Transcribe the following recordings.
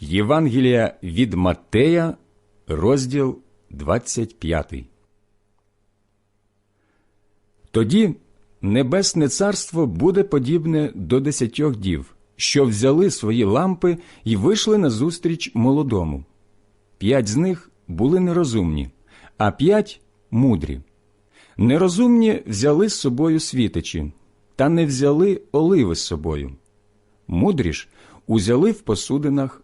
Євангелія від Маттея, розділ 25. Тоді небесне царство буде подібне до десятьох дів, що взяли свої лампи і вийшли назустріч молодому. П'ять з них були нерозумні, а п'ять мудрі. Нерозумні взяли з собою світичі, та не взяли оливи з собою. Мудрі ж узяли в посудинах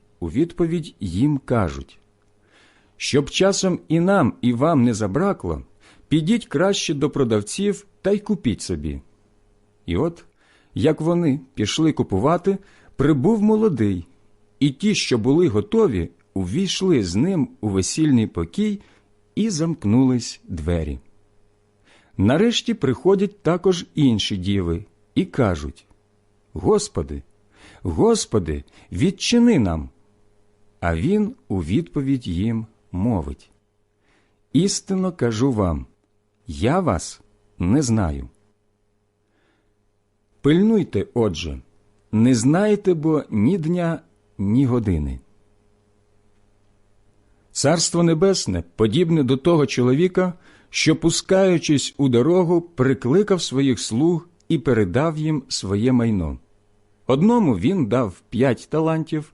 у відповідь їм кажуть щоб часом і нам, і вам не забракло, підіть краще до продавців та й купіть собі. І от, як вони пішли купувати, прибув молодий, і ті, що були готові, увійшли з ним у весільний покій і замкнулись двері. Нарешті приходять також інші діви і кажуть Господи, Господи, відчини нам. А він у відповідь їм мовить Істинно кажу вам, я вас не знаю. Пильнуйте, отже, не знаєте бо ні дня, ні години. Царство Небесне подібне до того чоловіка, що, пускаючись у дорогу, прикликав своїх слуг і передав їм своє майно. Одному він дав п'ять талантів,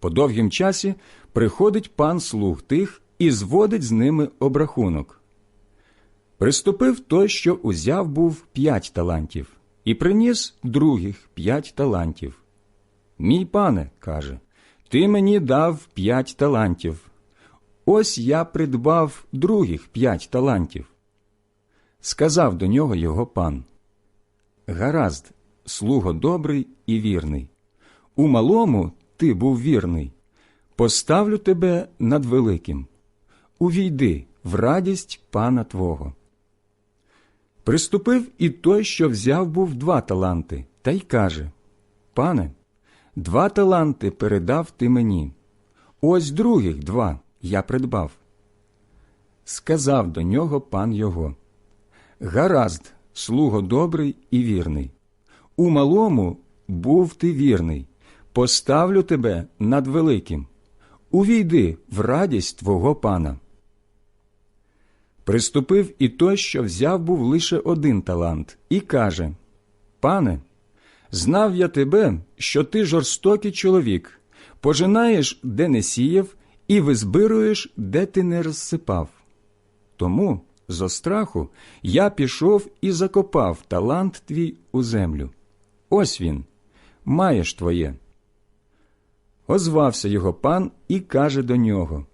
По довгім часі приходить пан слуг тих і зводить з ними обрахунок. Приступив той, що узяв був п'ять талантів, і приніс других п'ять талантів. Мій пане, каже, ти мені дав п'ять талантів. Ось я придбав других п'ять талантів. Сказав до нього його пан Гаразд, слуго добрий і вірний. У малому ти був вірний. Поставлю тебе над великим. Увійди в радість пана Твого. Приступив і той, що взяв був два таланти, та й каже Пане, два таланти передав ти мені. Ось других два я придбав. Сказав до нього пан його Гаразд, слуго добрий і вірний. У малому був ти вірний, поставлю тебе над великим. Увійди в радість твого пана. Приступив і той, що взяв був лише один талант, і каже Пане, знав я тебе, що ти жорстокий чоловік, пожинаєш, де не сіяв, і визбируєш, де ти не розсипав. Тому, зо страху, я пішов і закопав талант твій у землю. Ось він, маєш твоє. Озвався його пан і каже до нього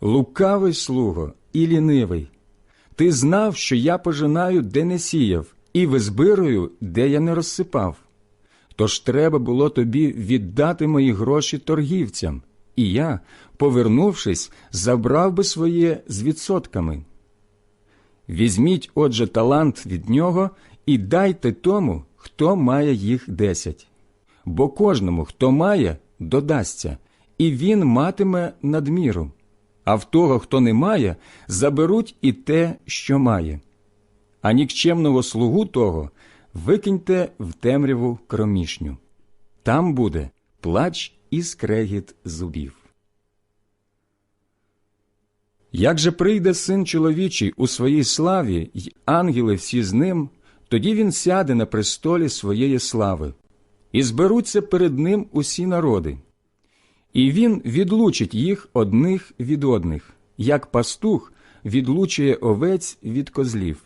Лукавий слуго і лінивий. Ти знав, що я пожинаю, де не сіяв, і визбирую, де я не розсипав. Тож треба було тобі віддати мої гроші торгівцям, і я, повернувшись, забрав би своє з відсотками. Візьміть, отже, талант від нього і дайте тому, хто має їх десять. Бо кожному, хто має, додасться, і він матиме надміру а в того, хто не має, заберуть і те, що має. А нікчемного слугу того викиньте в темряву кромішню. Там буде плач і скрегіт зубів. Як же прийде син чоловічий у своїй славі, й ангели всі з ним, тоді він сяде на престолі своєї слави, і зберуться перед ним усі народи, І він відлучить їх одних від одних, як пастух відлучує овець від козлів,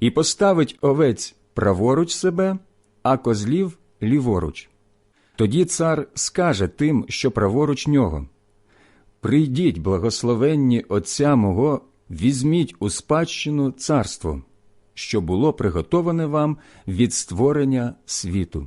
і поставить овець праворуч себе, а козлів ліворуч. Тоді цар скаже тим, що праворуч нього Прийдіть, благословенні Отця мого, візьміть у спадщину царство, що було приготоване вам від створення світу.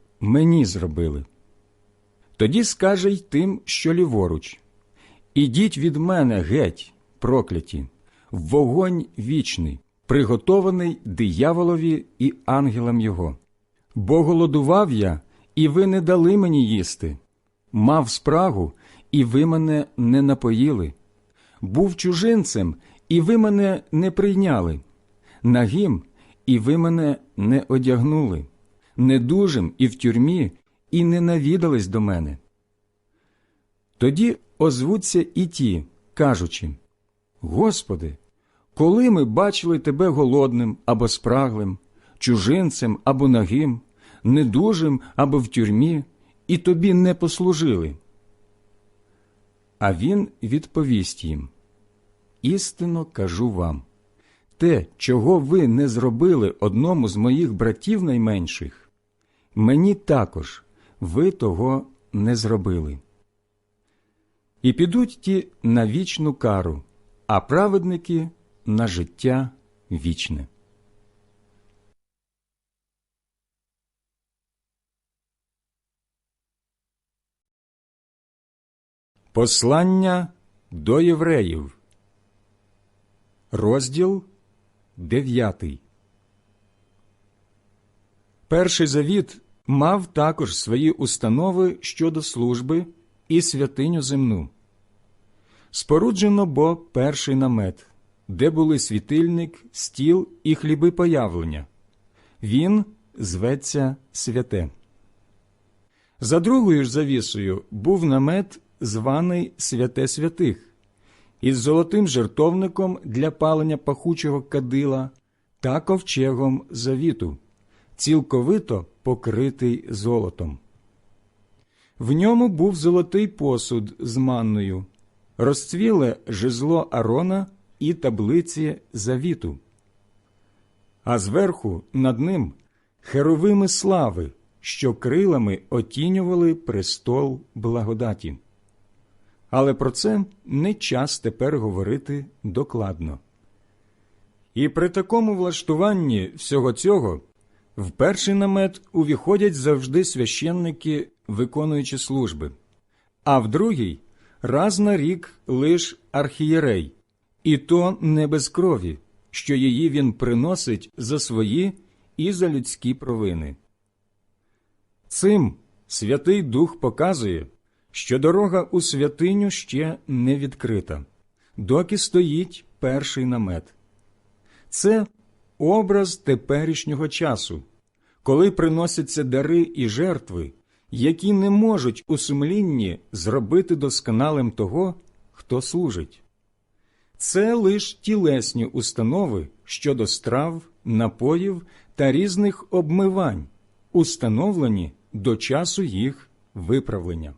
мені зробили. Тоді скаже й тим, що ліворуч. Ідіть від мене геть, прокляті, в вогонь вічний, приготований дияволові і ангелам його. Бо голодував я, і ви не дали мені їсти, мав спрагу, і ви мене не напоїли, був чужинцем, і ви мене не прийняли, нагим, і ви мене не одягнули, недужим і в тюрмі, і не навідались до мене. Тоді озвуться і ті, кажучи Господи, коли ми бачили Тебе голодним або спраглим, чужинцем або нагим, недужим або в тюрмі, і тобі не послужили. А він відповість їм Істинно кажу вам те, чого ви не зробили одному з моїх братів найменших, мені також ви того не зробили. І підуть ті на вічну кару, а праведники на життя вічне. Послання до євреїв, розділ 9 Перший завіт мав також свої установи щодо служби і святиню земну. Споруджено бо перший намет, де були світильник, стіл і хліби появлення. Він зветься святе. За другою ж завісою був намет званий Святе Святих, із золотим жертовником для палення пахучого кадила та ковчегом завіту, цілковито покритий золотом. В ньому був золотий посуд з манною, розцвіле жезло Арона і таблиці завіту. А зверху над ним херовими слави, що крилами отінювали престол благодаті але про це не час тепер говорити докладно. І при такому влаштуванні всього цього в перший намет увіходять завжди священники, виконуючи служби, а в другий раз на рік лиш архієрей, і то не без крові, що її він приносить за свої і за людські провини. Цим Святий Дух показує, що дорога у святиню ще не відкрита, доки стоїть перший намет. Це образ теперішнього часу, коли приносяться дари і жертви, які не можуть у сумлінні зробити досконалим того, хто служить. Це лиш тілесні установи щодо страв, напоїв та різних обмивань, установлені до часу їх виправлення.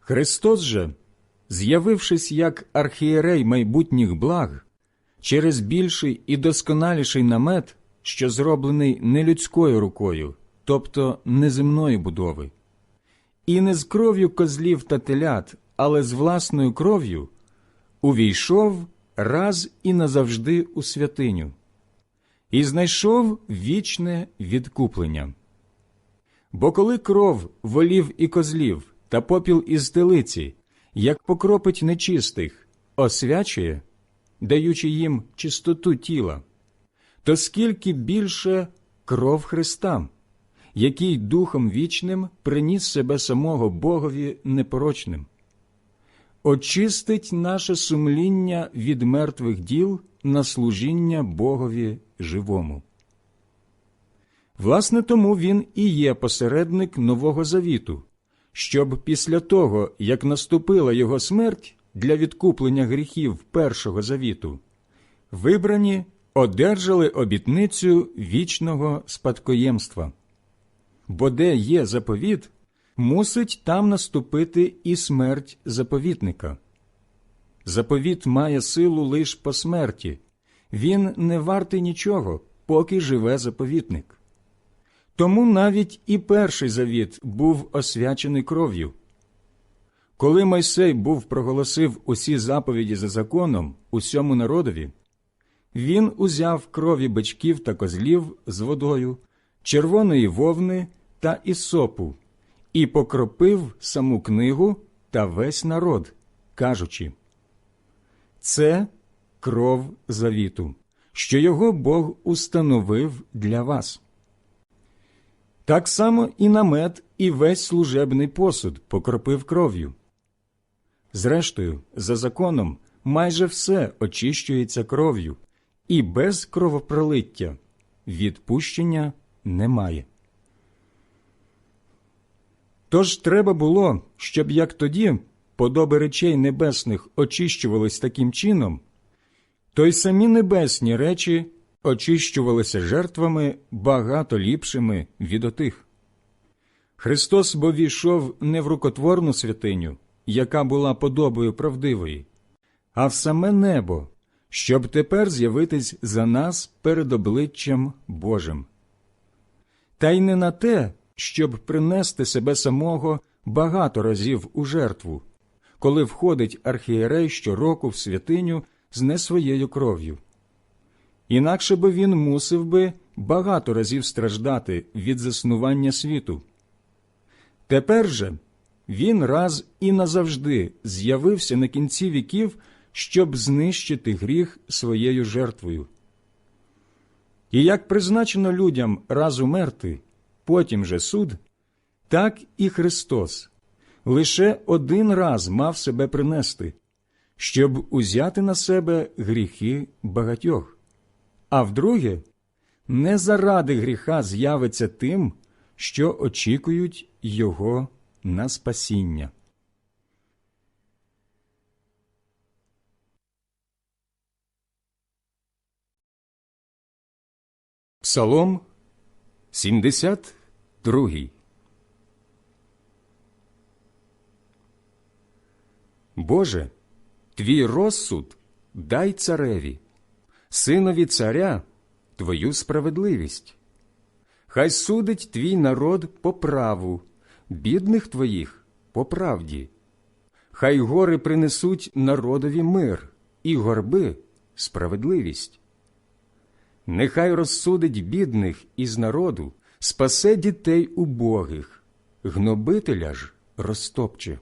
Христос же, з'явившись як архієрей майбутніх благ, через більший і досконаліший намет, що зроблений не людською рукою, тобто неземної будови, і не з кров'ю козлів та телят, але з власною кров'ю, увійшов раз і назавжди у святиню, і знайшов вічне відкуплення. Бо коли кров волів і козлів та попіл із телиці, як покропить нечистих, освячує, даючи їм чистоту тіла, то скільки більше кров Христа, який Духом вічним приніс себе самого Богові непорочним, очистить наше сумління від мертвих діл на служіння Богові живому. Власне, тому він і є посередник Нового Завіту, щоб після того, як наступила його смерть для відкуплення гріхів Першого Завіту, вибрані одержали обітницю вічного спадкоємства. Бо де є заповіт, мусить там наступити і смерть заповітника. Заповіт має силу лиш по смерті, він не вартий нічого, поки живе заповітник. Тому навіть і перший завіт був освячений кров'ю. Коли Мойсей був проголосив усі заповіді за законом усьому народові, він узяв крові бичків та козлів з водою, червоної вовни та ісопу і покропив саму книгу та весь народ, кажучи Це кров завіту, що його Бог установив для вас. Так само і намет, і весь служебний посуд покропив кров'ю. Зрештою, за законом, майже все очищується кров'ю, і без кровопролиття відпущення немає. Тож треба було, щоб як тоді подоби речей небесних очищувались таким чином, то й самі небесні речі очищувалися жертвами багато ліпшими від отих. Христос бо війшов не в рукотворну святиню, яка була подобою правдивої, а в саме небо, щоб тепер з'явитись за нас перед обличчям Божим. Та й не на те, щоб принести себе самого багато разів у жертву, коли входить архієрей щороку в святиню з не своєю кров'ю. Інакше би він мусив би багато разів страждати від заснування світу. Тепер же він раз і назавжди з'явився на кінці віків, щоб знищити гріх своєю жертвою. І як призначено людям раз умерти, потім же суд, так і Христос лише один раз мав себе принести, щоб узяти на себе гріхи багатьох, а вдруге, не заради гріха з'явиться тим, що очікують Його на спасіння. Псалом 72 Боже, твій розсуд дай цареві, синові царя твою справедливість. Хай судить твій народ по праву, бідних твоїх по правді. Хай гори принесуть народові мир і горби справедливість. Нехай розсудить бідних із народу, спасе дітей убогих, гнобителя ж розтопче.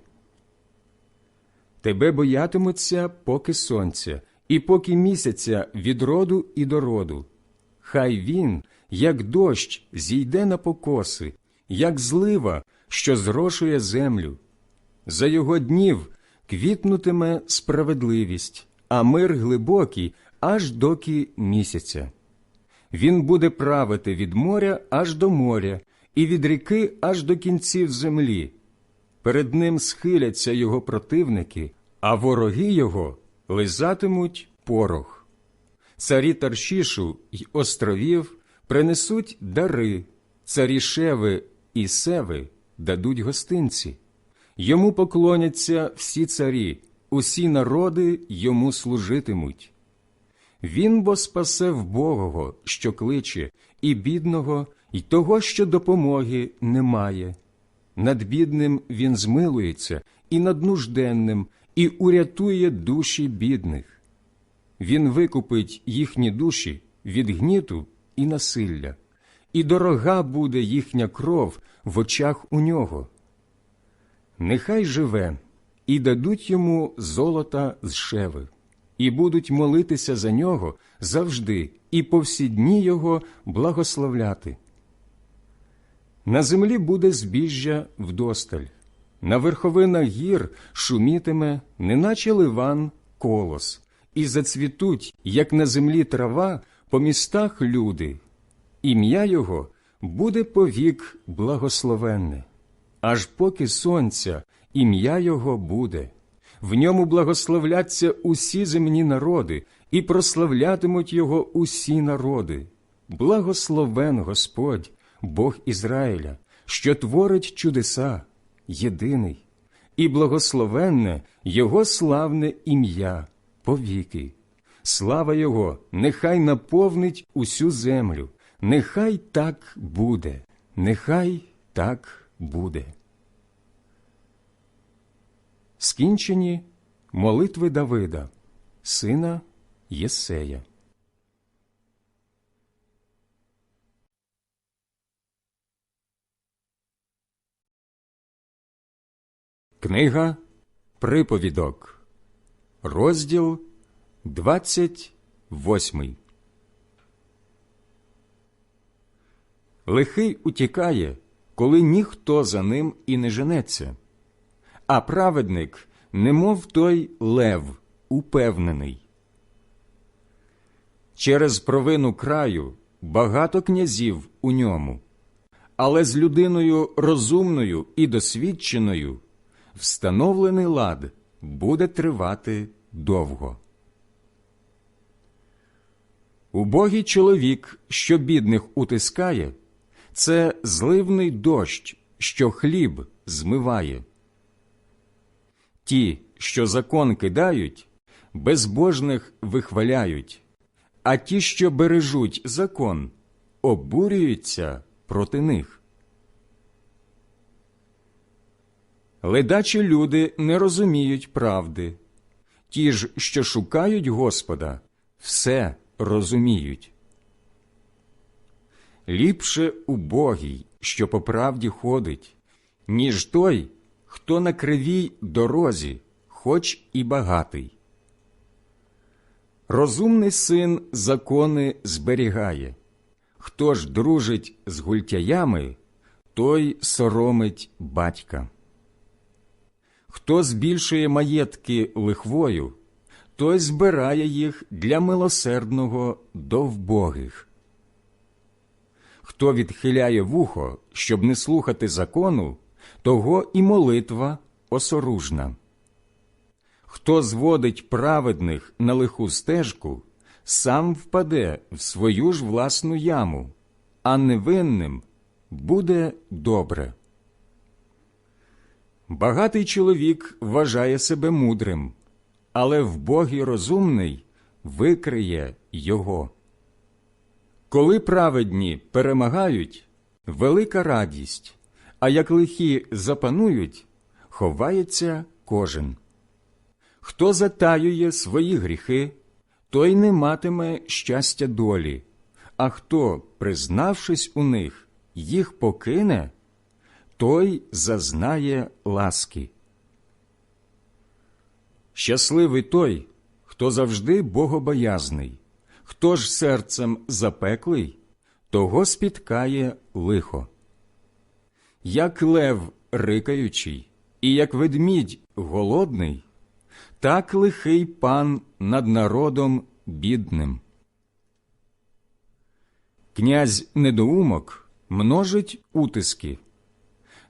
Тебе боятимуться поки сонця, і поки місяця від роду і до роду. Хай він, як дощ, зійде на покоси, як злива, що зрошує землю. За його днів квітнутиме справедливість, а мир глибокий, аж доки місяця. Він буде правити від моря аж до моря, і від ріки аж до кінців землі. Перед ним схиляться його противники, а вороги його лизатимуть порох. Царі Таршішу й островів принесуть дари, царі Шеви і Севи дадуть гостинці. Йому поклоняться всі царі, усі народи йому служитимуть. Він бо спасе вбогого, що кличе, і бідного, і того, що допомоги немає. над бідним він змилується, і над нужденним, і урятує душі бідних. Він викупить їхні душі від гніту і насилля, і дорога буде їхня кров в очах у нього. Нехай живе, і дадуть йому золота з шеви, і будуть молитися за нього завжди, і по всі дні його благословляти. На землі буде збіжжя вдосталь, на верховинах гір шумітиме, неначе ливан колос, і зацвітуть, як на землі трава, по містах люди. Ім'я його буде повік благословенне, аж поки сонця ім'я його буде. В ньому благословляться усі земні народи, і прославлятимуть його усі народи. Благословен Господь, Бог Ізраїля, що творить чудеса, єдиний, і благословенне Його славне ім'я повіки. Слава Його нехай наповнить усю землю, нехай так буде, нехай так буде. Скінчені молитви Давида, сина Єсея. Книга Приповідок, розділ 28 Лихий утікає, коли ніхто за ним і не женеться, а праведник, немов той лев, упевнений. Через провину краю багато князів у ньому, але з людиною розумною і досвідченою встановлений лад буде тривати довго. Убогий чоловік, що бідних утискає, це зливний дощ, що хліб змиває. Ті, що закон кидають, безбожних вихваляють, а ті, що бережуть закон, обурюються проти них. Ледачі люди не розуміють правди, ті ж, що шукають Господа, все розуміють. Ліпше убогий, що по правді ходить, ніж той, хто на кривій дорозі, хоч і багатий. Розумний син закони зберігає. Хто ж дружить з гультяями, той соромить батька. Хто збільшує маєтки лихвою, той збирає їх для милосердного до вбогих. Хто відхиляє вухо, щоб не слухати закону, того і молитва осоружна. Хто зводить праведних на лиху стежку, сам впаде в свою ж власну яму, а невинним буде добре. Багатий чоловік вважає себе мудрим, але вбогий розумний викриє його. Коли праведні перемагають, велика радість, а як лихі запанують, ховається кожен. Хто затаює свої гріхи, той не матиме щастя долі, а хто, признавшись у них, їх покине, той зазнає ласки. Щасливий той, хто завжди богобоязний, хто ж серцем запеклий, того спіткає лихо. Як лев рикаючий, і як ведмідь голодний, так лихий пан над народом бідним. Князь недоумок множить утиски.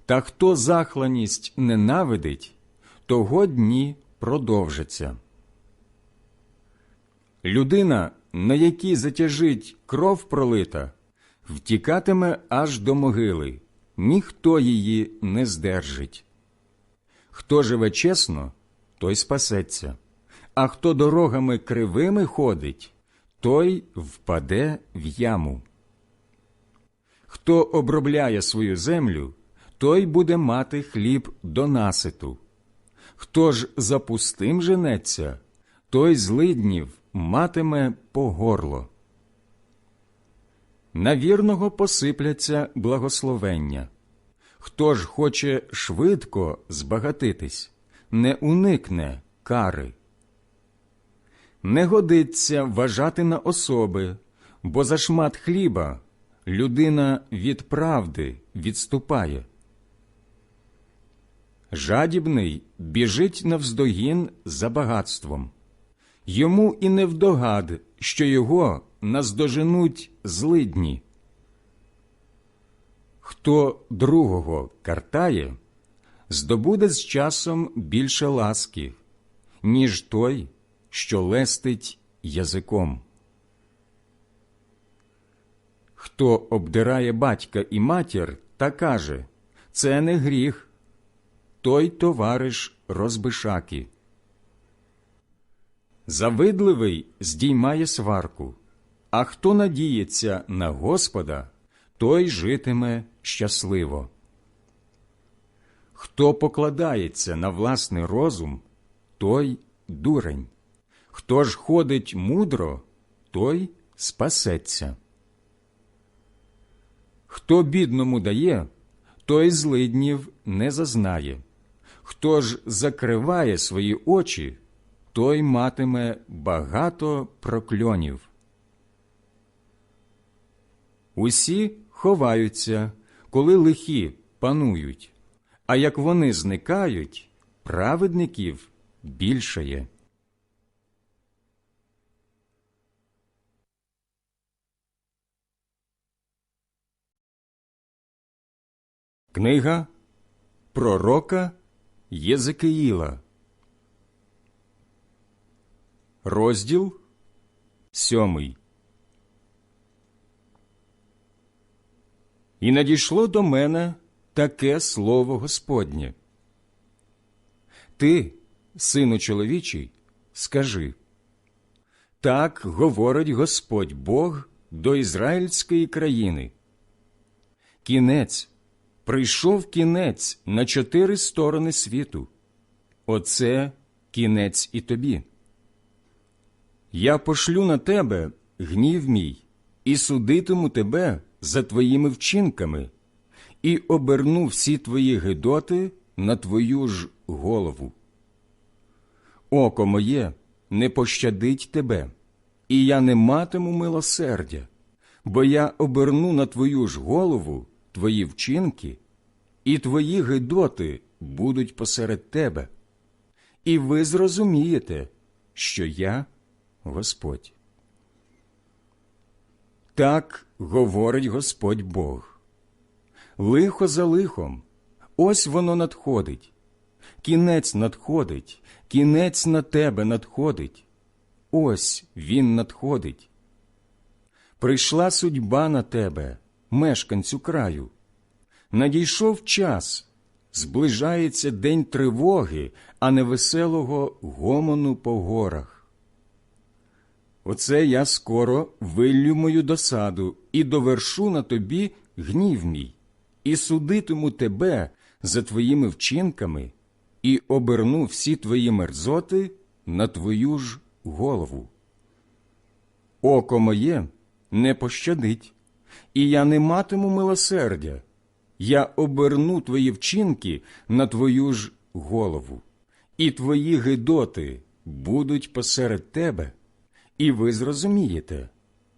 Та хто захланість ненавидить, того дні продовжаться. Людина, на якій затяжить кров пролита, втікатиме аж до могили, ніхто її не здержить. Хто живе чесно, той спасеться, а хто дорогами кривими ходить, той впаде в яму. Хто обробляє свою землю, той буде мати хліб до наситу. Хто ж за пустим женеться, той злиднів матиме по горло. На вірного посипляться благословення. Хто ж хоче швидко збагатитись, не уникне кари. Не годиться вважати на особи, бо за шмат хліба людина від правди відступає. Жадібний біжить навздогін за багатством. Йому і не вдогад, що його наздоженуть злидні. Хто другого картає, здобуде з часом більше ласки, ніж той, що лестить язиком. Хто обдирає батька і матір та каже це не гріх, той товариш розбишаки. Завидливий здіймає сварку, а хто надіється на Господа, той житиме щасливо. Хто покладається на власний розум, той дурень. Хто ж ходить мудро, той спасеться. Хто бідному дає, той злиднів не зазнає. Хто ж закриває свої очі, той матиме багато прокльонів. Усі ховаються, коли лихі панують, а як вони зникають, праведників більшає. Книга Пророка Єзекиїла Розділ сьомий І надійшло до мене таке слово Господнє. Ти, сину чоловічий, скажи так говорить Господь Бог до ізраїльської країни. Кінець прийшов кінець на чотири сторони світу. Оце кінець і тобі. Я пошлю на тебе гнів мій і судитиму тебе за твоїми вчинками, і оберну всі твої гидоти на твою ж голову. Око моє не пощадить тебе, і я не матиму милосердя, бо я оберну на твою ж голову твої вчинки, і твої гидоти будуть посеред тебе, і ви зрозумієте, що я Господь. Так говорить Господь Бог. Лихо за лихом, ось воно надходить. Кінець надходить, кінець на тебе надходить. Ось він надходить. Прийшла судьба на тебе, мешканцю краю. Надійшов час, зближається день тривоги, а не веселого гомону по горах. Оце я скоро виллю мою досаду і довершу на тобі гнів мій, і судитиму тебе за твоїми вчинками, і оберну всі твої мерзоти на твою ж голову. Око моє не пощадить, і я не матиму милосердя. Я оберну твої вчинки на твою ж голову, і твої гидоти будуть посеред тебе, і ви зрозумієте,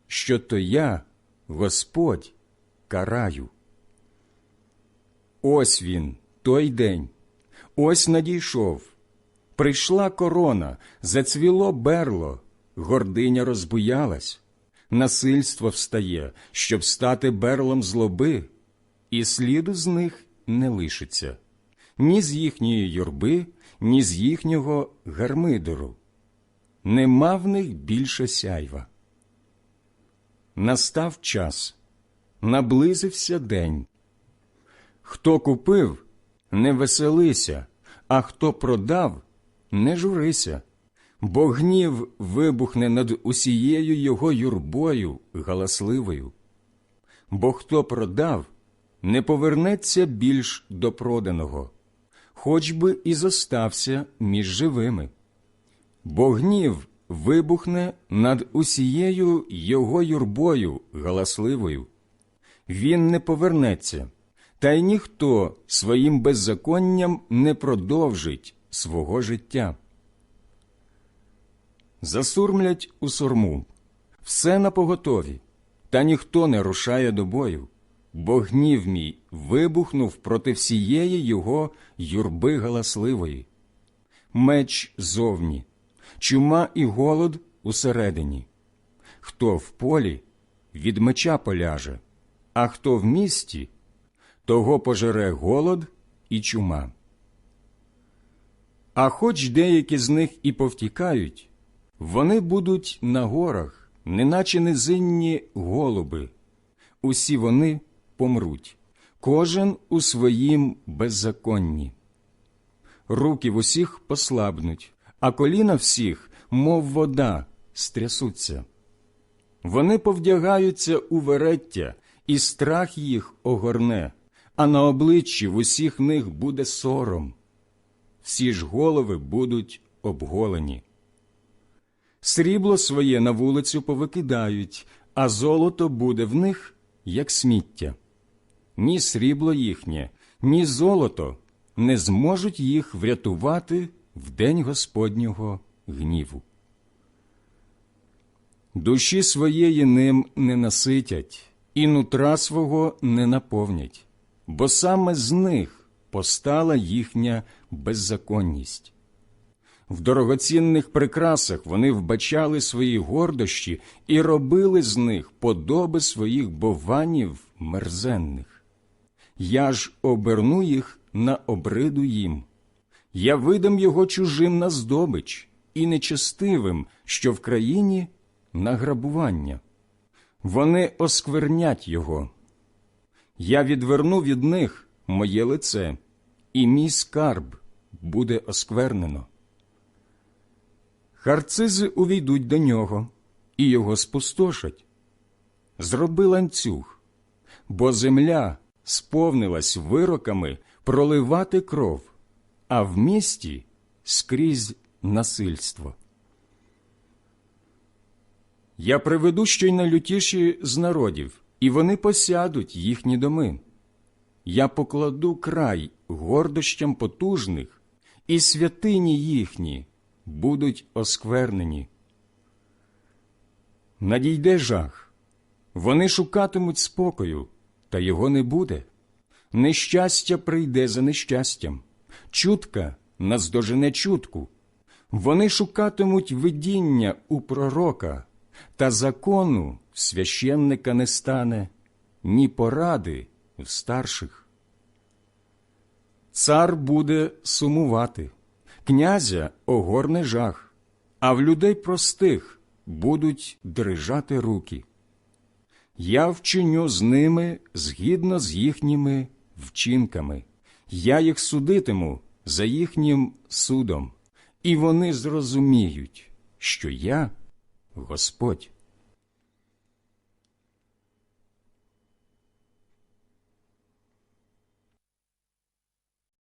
що то я, Господь, караю. Ось він, той день, ось надійшов. Прийшла корона, зацвіло берло, гординя розбуялась, насильство встає, щоб стати берлом злоби, і сліду з них не лишиться, ні з їхньої юрби, ні з їхнього гармидору. Нема в них більше сяйва. Настав час, наблизився день. Хто купив, не веселися, а хто продав, не журися, бо гнів вибухне над усією його юрбою галасливою. Бо хто продав, не повернеться більш до проданого, хоч би і зостався між живими. Бо гнів вибухне над усією його юрбою галасливою. Він не повернеться, та й ніхто своїм беззаконням не продовжить свого життя. Засурмлять у сурму, все на поготові, та ніхто не рушає до бою, бо гнів мій вибухнув проти всієї його юрби галасливої. Меч зовні, чума і голод усередині. Хто в полі, від меча поляже, а хто в місті, того пожере голод і чума. А хоч деякі з них і повтікають, вони будуть на горах, неначе низинні голуби. Усі вони помруть, кожен у своїм беззаконні. Руки в усіх послабнуть, а коліна всіх, мов вода, стрясуться. Вони повдягаються у вереття, і страх їх огорне, а на обличчі в усіх них буде сором. Всі ж голови будуть обголені. Срібло своє на вулицю повикидають, а золото буде в них, як сміття. Ні срібло їхнє, ні золото не зможуть їх врятувати в день Господнього гніву. Душі своєї ним не наситять, і нутра свого не наповнять, бо саме з них постала їхня беззаконність. В дорогоцінних прикрасах вони вбачали свої гордощі і робили з них подоби своїх бованів мерзенних. Я ж оберну їх на обриду їм. Я видам його чужим на здобич і нечестивим, що в країні на грабування. Вони осквернять його. Я відверну від них моє лице, і мій скарб буде осквернено. Харцизи увійдуть до нього і його спустошать. Зроби ланцюг, бо земля сповнилась вироками проливати кров, а в місті скрізь насильство. Я приведу щойнолютіші з народів, і вони посядуть їхні доми. Я покладу край гордощам потужних, і святині їхні будуть осквернені. Надійде жах, вони шукатимуть спокою, та його не буде. Нещастя прийде за нещастям, чутка наздожене чутку. Вони шукатимуть видіння у пророка, та закону священника не стане, ні поради в старших. Цар буде сумувати, князя огорне жах, а в людей простих будуть дрижати руки. Я вчиню з ними згідно з їхніми вчинками, я їх судитиму за їхнім судом, і вони зрозуміють, що я Господь.